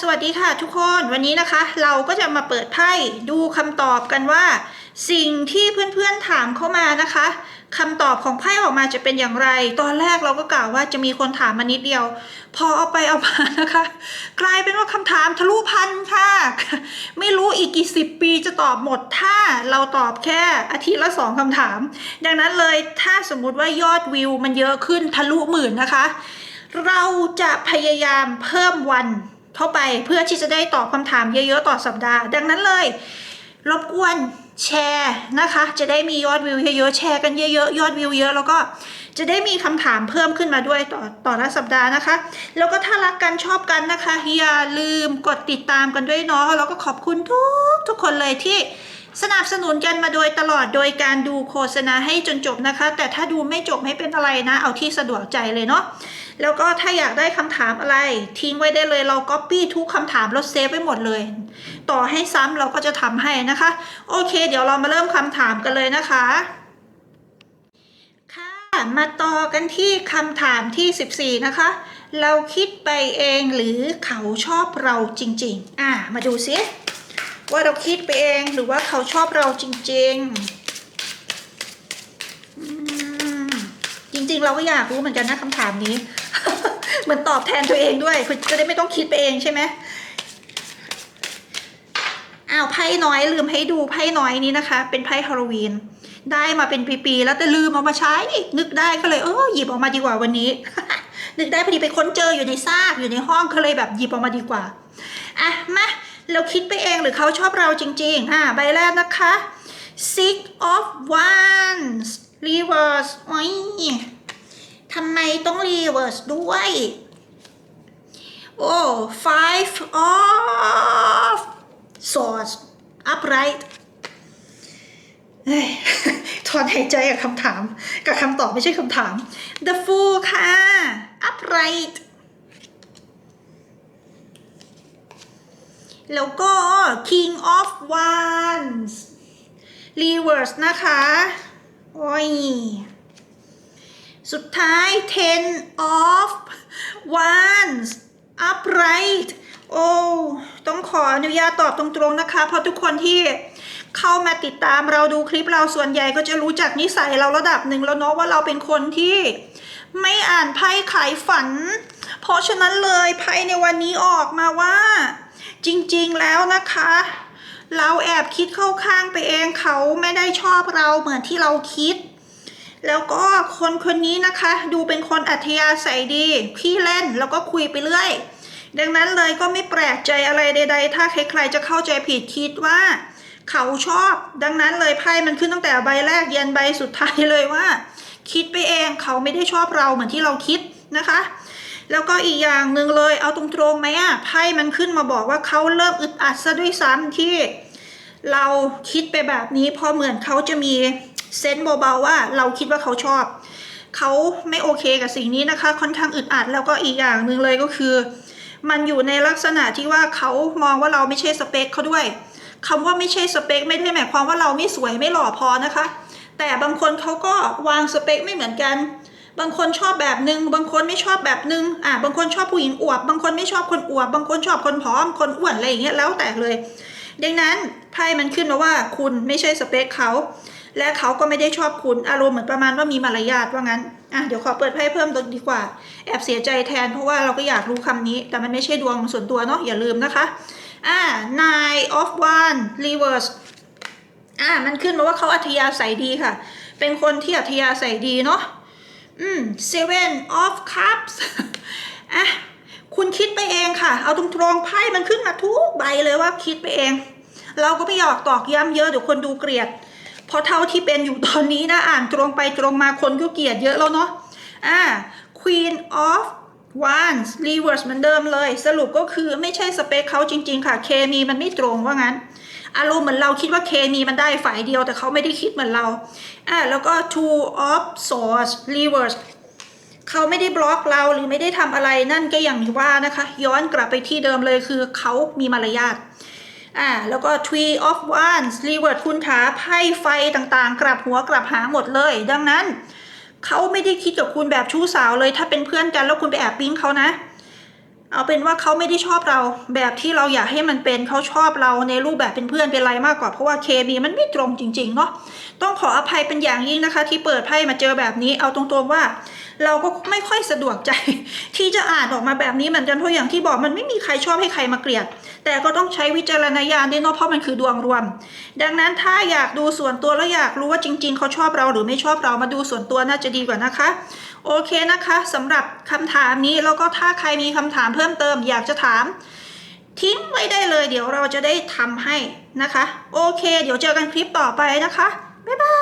สวัสดีค่ะทุกคนวันนี้นะคะ เราก็จะมาเปิดไพ่ดูคำตอบกันว่า สิ่งที่เพื่อนๆถามเข้ามานะคะคำตอบของไพ่ออกมาจะเป็นอย่างไร ตอนแรกเราก็กล่าวว่าจะมีคนถามมานิดเดียว พอเอาไปเอามานะคะ กลายเป็นว่าคำถามทะลุพันค่ะ ไม่รู้อีกกี่สิบปีจะตอบหมดถ้าเราตอบแค่อาทิตย์ละสองคำถาม ดังนั้นเลยถ้าสมมุติว่ายอดวิวมันเยอะขึ้นทะลุหมื่นนะคะ เราจะพยายามเพิ่มวัน เข้าไปเพื่อที่จะได้ตอบคำถามเยอะๆต่อสัปดาห์ ดังนั้นเลย รบกวนแชร์นะคะ จะได้มียอดวิวเยอะๆแชร์กันเยอะๆยอดวิวเยอะแล้วก็จะได้มีคำถามเพิ่มขึ้นมาด้วยต่อต่อละสัปดาห์นะคะ แล้วก็ถ้ารักกันชอบกันนะคะ อย่าลืมกดติดตามกันด้วยเนาะแล้วก็ขอบคุณทุกทุกคนเลยที่สนับสนุนกันมาโดยตลอดโดยการดูโฆษณาให้จนจบนะคะ แต่ถ้าดูไม่จบไม่เป็นอะไรนะ เอาที่สะดวกใจเลยเนาะแล้วก็ถ้าอยากได้คำถามอะไร ทิ้งไว้ได้เลยเราก๊อปปี้ทุกคำถามแล้วเซฟไว้หมดเลย ต่อให้ซ้ำเราก็จะทำให้นะคะ โอเค เดี๋ยวเรามาเริ่มคำถามกันเลยนะคะค่ะมาต่อกันที่คำถามที่ 14 นะคะ เราคิดไปเองหรือเขาชอบเราจริง ๆ อะ มาดูซิว่าเราคิดไปเองหรือว่าเขาชอบเราจริง ๆอืมจ ริง ๆ เราก็อยากรู้เหมือนกันนะคำถามนี้ เหมือนตอบแทนตัวเองด้วยคุณจะได้ไม่ต้องคิดไปเองใช่ไหมอ้าวไพ่น้อยลืมให้ดูไพ่น้อยนี้นะคะ เป็นไพ่ฮาโลวีนได้มาเป็นปีๆแล้วแต่ลืมเอามาใช้ นึกได้ก็เลยเออหยิบออกมาดีกว่าวันนี้ นึกได้พอดีไปค้นเจออยู่ในซากอยู่ในห้องก็เลยแบบหยิบออกมาดีกว่าอะมาเราคิดไปเองหรือเขาชอบเราจริงๆอะใบแรกนะคะ six of wands reverse โอ้ย ทำไมต้อง reverse ด้วย โอ้ five of swords upright ถอนหายใจกับคำถาม กับคำตอบไม่ใช่คำถาม the fool ค่ะ upright แล้วก็ king of wands reverse นะคะ โอ้ย สุดท้าย ten of wands upright โอ้ต้องขออนุญาตตอบตรงๆนะคะ เพราะทุกคนที่เข้ามาติดตามเราดูคลิปเราส่วนใหญ่ก็จะรู้จักนิสัยเราระดับหนึ่งแล้วเนาะว่าเราเป็นคนที่ไม่อ่านไพ่ขายฝัน เพราะฉะนั้นเลยไพ่ในวันนี้ออกมาว่า จริงๆแล้วนะคะ เราแอบคิดเข้าข้างไปเองเขาไม่ได้ชอบเราเหมือนที่เราคิด แล้วก็คนคนนี้นะคะ ดูเป็นคนอัธยาศัยดีขี้เล่นแล้วก็คุยไปเรื่อย ดังนั้นเลยก็ไม่แปลกใจอะไรใด ๆ ถ้าใครๆจะเข้าใจผิดคิดว่า เขาชอบ ดังนั้นเลยไพ่มันขึ้นตั้งแต่ใบแรกยันใบสุดท้ายเลยว่า คิดไปเองเขาไม่ได้ชอบเราเหมือนที่เราคิดนะคะ แล้วก็อีกอย่างหนึ่งเลยเอาตรงๆไหมอะไพ่มันขึ้นมาบอกว่าเขาเริ่มอึดอัดซะด้วยซ้ำที่ เราคิดไปแบบนี้พราะเหมือนเขาจะมี เซนส์เบาๆว่าเราคิดว่าเขาชอบ เขาไม่โอเคกับสิ่งนี้นะคะ ค่อนข้างอึดอัดแล้วก็อีกอย่างหนึ่งเลยก็คือ มันอยู่ในลักษณะที่ว่าเขามองว่าเราไม่ใช่สเปคเขาด้วยคำว่าไม่ใช่สเปคไม่ได้หมายความว่าเราไม่สวยไม่หล่อพอนะคะ แต่บางคนเขาก็วางสเปคไม่เหมือนกันบางคนชอบแบบหนึ่งบางคนไม่ชอบแบบหนึ่งอะบางคนชอบผู้หญิงอวบ บางคนไม่ชอบคนอวบ บางคนชอบคนผอม คนอ้วนอะไรอย่างเงี้ยแล้วแต่เลย ดังนั้นไพ่มันขึ้นมาว่าคุณไม่ใช่สเปคเขา และเขาก็ไม่ได้ชอบคุณอารมณ์เหมือนประมาณว่ามีมารยาทว่างั้นอะเดี๋ยวขอเปิดไพ่เพิ่มดีกว่า แอบเสียใจแทนเพราะว่าเราก็อยากรู้คำนี้ แต่มันไม่ใช่ดวงส่วนตัวเนาะอย่าลืมนะคะอ่า nine of one reverse อ่ามันขึ้นมาว่าเขาอัธยาศัยดีค่ะ เป็นคนที่อัธยาศัยดีเนาะอืม seven of cups อะคุณคิดไปเองค่ะ เอาตรงๆไพ่มันขึ้นมาทุกใบเลยว่าคิดไปเอง เราก็ไม่อยากตอกย้ำเยอะเดี๋ยวคนดูเกลียด เพราะเท่าที่เป็นอยู่ตอนนี้นะอ่านตรงไปตรงมาคนก็เกลียดเยอะแล้วเนาะอ่า Queen of Wands Reverse เหมือนเดิมเลย สรุปก็คือไม่ใช่สเปคเขาจริง ๆ ค่ะ เคมีมันไม่ตรงว่างั้น อารมณ์เหมือนเราคิดว่าเคมีมันได้ฝ่ายเดียวแต่เขาไม่ได้คิดเหมือนเราอ่าแล้วก็ Two of Swords Reverse เขาไม่ได้บล็อกเราหรือไม่ได้ทำอะไรนั่นก็อย่างที่ว่านะคะ ย้อนกลับไปที่เดิมเลยคือเขามีมารยาท อ่าแล้วก็ Tree of Wands Reward คุณขาไพ่ไฟต่างๆ กลับหัวกลับหางหมดเลย ดังนั้น เขาไม่ได้คิดกับคุณแบบชู้สาวเลย ถ้าเป็นเพื่อนกันแล้วคุณไปแอบปิ้งเขานะ เอาเป็นว่าเขาไม่ได้ชอบเรา แบบที่เราอยากให้มันเป็นเขาชอบเราในรูปแบบเป็นเพื่อนเป็นอะไรมากกว่าเพราะว่าเคมีมันไม่ตรงจริงๆเนาะต้องขออภัยเป็นอย่างยิ่งนะคะ ที่เปิดไพ่มาเจอแบบนี้เอาตรงๆว่า เราก็ไม่ค่อยสะดวกใจ ที่จะอ่านออกมาแบบนี้เหมือนกันเพราะอย่างที่บอกมันไม่มีใครชอบให้ใครมาเกลียด แต่ก็ต้องใช้วิจารณญาณด้วยเนาะเพราะมันคือดวงรวม ดังนั้นถ้าอยากดูส่วนตัวแล้วอยากรู้ว่าจริง ๆเขาชอบเราหรือไม่ชอบเรามาดูส่วนตัวน่าจะดีกว่านะคะ โอเคนะคะสำหรับคำถามนี้แล้วก็ถ้าใครมีคำถามเพิ่มเติมอยากจะถาม ทิ้งไว้ได้เลย เดี๋ยวเราจะได้ทำให้นะคะ โอเค เดี๋ยวเจอกันคลิปต่อไปนะคะ บ๊ายบาย